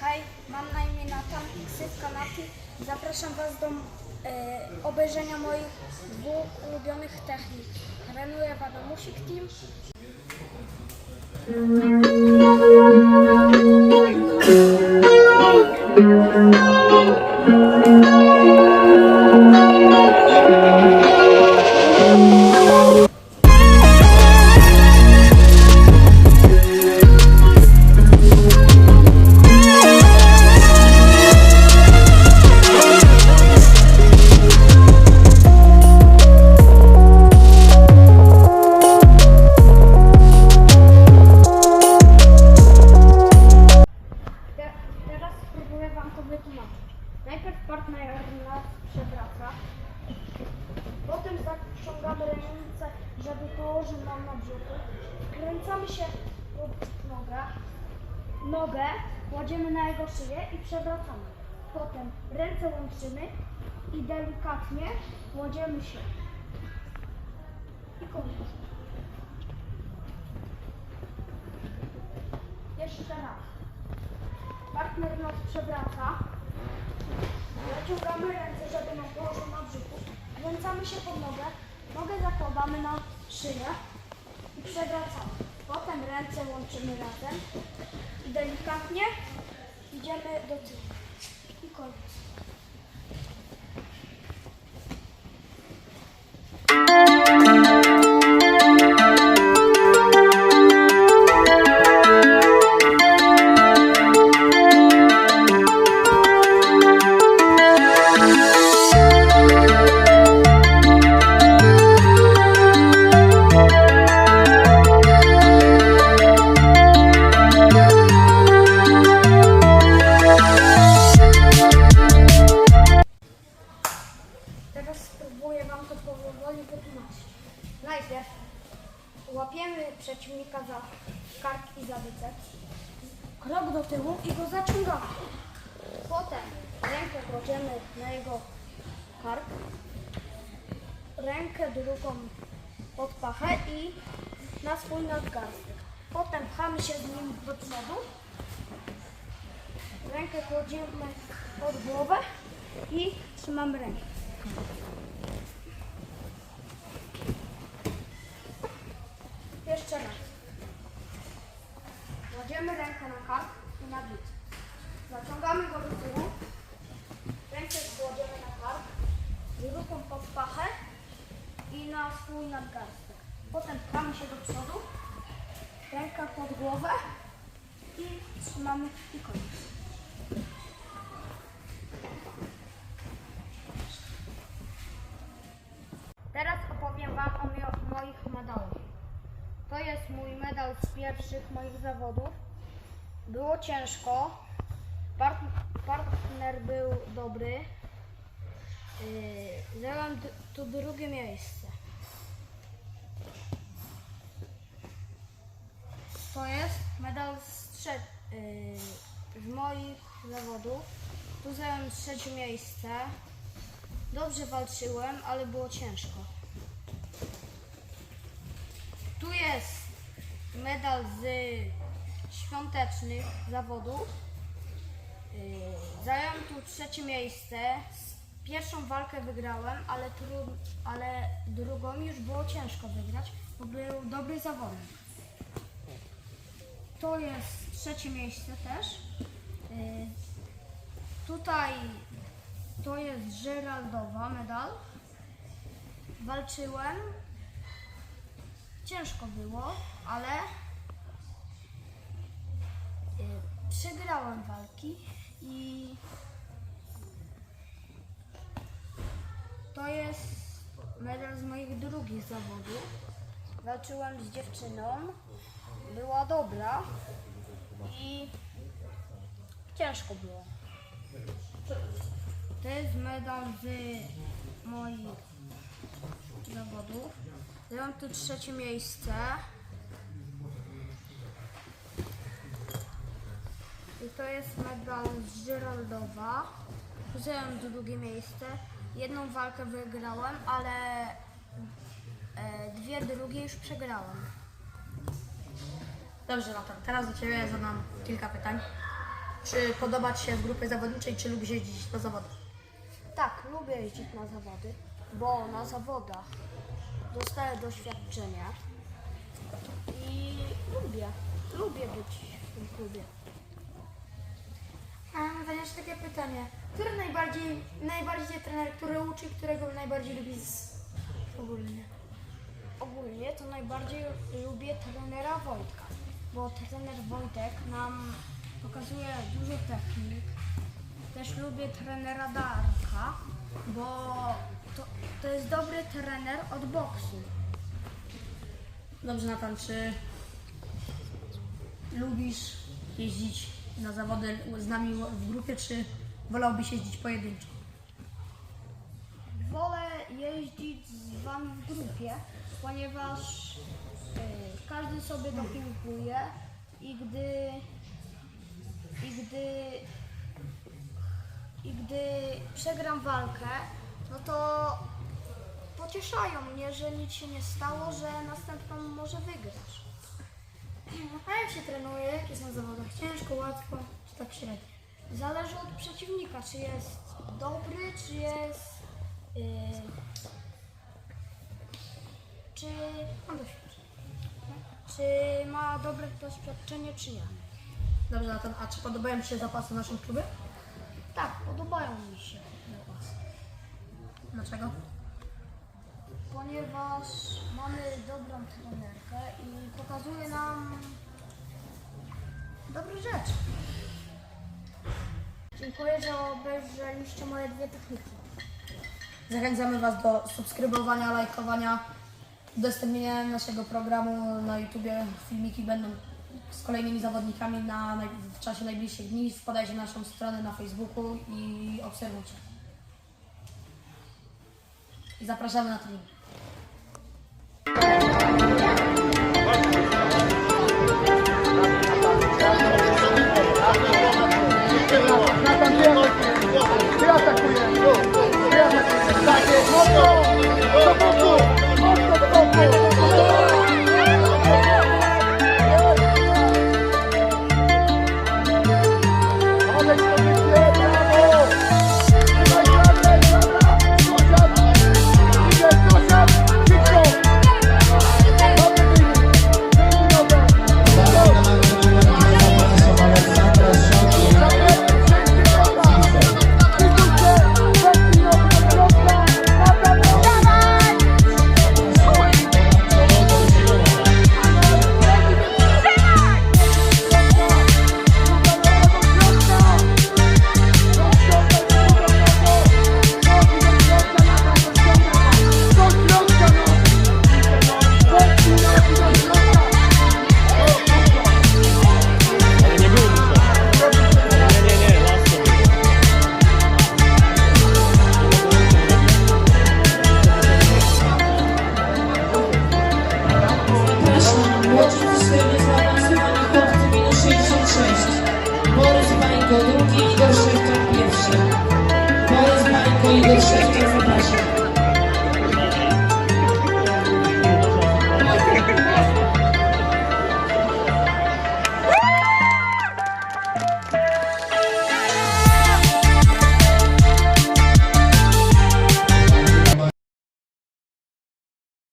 Hej, mam na imię Natan, ksywka Nati. Zapraszam Was do e, obejrzenia moich dwóch ulubionych technik. Trenuję Wadomusik Team. Te, przewraca, potem zaciągamy ręce, żeby położyć nam na brzuchu. Kręcamy się pod nogę, nogę kładziemy na jego szyję i przewracamy. Potem ręce łączymy i delikatnie kładziemy się. I koniec. Jeszcze raz. Partner nas przewraca. Zaciągamy ręce, żeby nam położył na brzuchu. Kręcamy się pod nogę. Nogę zakładamy na szyję i przewracamy. Potem ręce łączymy razem i delikatnie idziemy do tyłu. I koniec. Krok do tyłu i go zaciągamy. Potem rękę kładziemy na jego kark. Rękę drugą pod pachę i na swój nadgarstek. Potem pchamy się z nim do przodu. Rękę kładziemy pod głowę i trzymamy rękę. Jeszcze raz. Kładziemy rękę na kark i na biceps. Zaciągamy go do tyłu. Rękę kładziemy na kark, drugą pod i na swój nadgarstek. Potem pchamy się do przodu. Ręka pod głowę i trzymamy i koniec. Teraz opowiem Wam o moich medalach. To jest mój medal z pierwszych moich zawodów. Było ciężko. Part- partner był dobry. Tu drugie miejsce. To jest medal z trze- yy, z moich zawodów. Tu zająłem trzecie miejsce. Dobrze walczyłem, ale było ciężko. Tu jest medal z świątecznych zawodów. Yy, Zająłem tu trzecie miejsce. Pierwszą walkę wygrałem, ale, tru, ale drugą już było ciężko wygrać, bo był dobry zawodnik. To jest trzecie miejsce też. Yy, Tutaj to jest Geraldowa medal. Walczyłem. Ciężko było, ale y, przegrałem walki i to jest medal z moich drugich zawodów. Walczyłem z dziewczyną. Była dobra i ciężko było. To jest medal z moich zawodów. Zająłem tu trzecie miejsce. I to jest medal z Geraldowa. Tu Zająłem drugie miejsce. Jedną walkę wygrałem, ale e, dwie drugie już przegrałem. Dobrze, Natan, teraz do Ciebie zadam kilka pytań. Czy podoba Ci się w grupie zawodniczej, czy lubisz jeździć na zawody? Tak, lubię jeździć na zawody, bo na zawodach dostaję doświadczenia i lubię, lubię być w tym klubie. A mam też takie pytanie. Który najbardziej, najbardziej trener, który uczy, którego najbardziej lubi z... ogólnie? Ogólnie to najbardziej lubię trenera Wojtka, bo trener Wojtek nam pokazuje dużo technik. Też lubię trenera Darka, bo to, to jest dobry trener od boksu. Dobrze, Natan, czy lubisz jeździć na zawody z nami w grupie, czy wolałbyś jeździć pojedynczo? Wolę jeździć z wami w grupie, ponieważ y, każdy sobie dopinguje i gdy i gdy i gdy przegram walkę, no to pocieszają mnie, że nic się nie stało, że następną może wygrasz. A jak się trenuje? Jak jest na zawodach? Ciężko, łatwo, czy tak średnio? Zależy od przeciwnika, czy jest dobry, czy jest. Yy, czy, Mam doświadczenie. czy ma dobre doświadczenie, czy nie. Dobrze, Natan, a czy podobają Ci się zapasy w naszym klubie? Tak, podobają mi się Was, Dlaczego? ponieważ mamy dobrą trenerkę i pokazuje nam dobre rzeczy. Dziękuję, że obejrzeliście moje dwie techniki. Zachęcamy Was do subskrybowania, lajkowania, udostępnienia naszego programu na YouTubie. Filmiki będą z kolejnymi zawodnikami na, w czasie najbliższych dni. Wpadajcie na naszą stronę na Facebooku i obserwujcie. I zapraszamy na trening. Odejdź do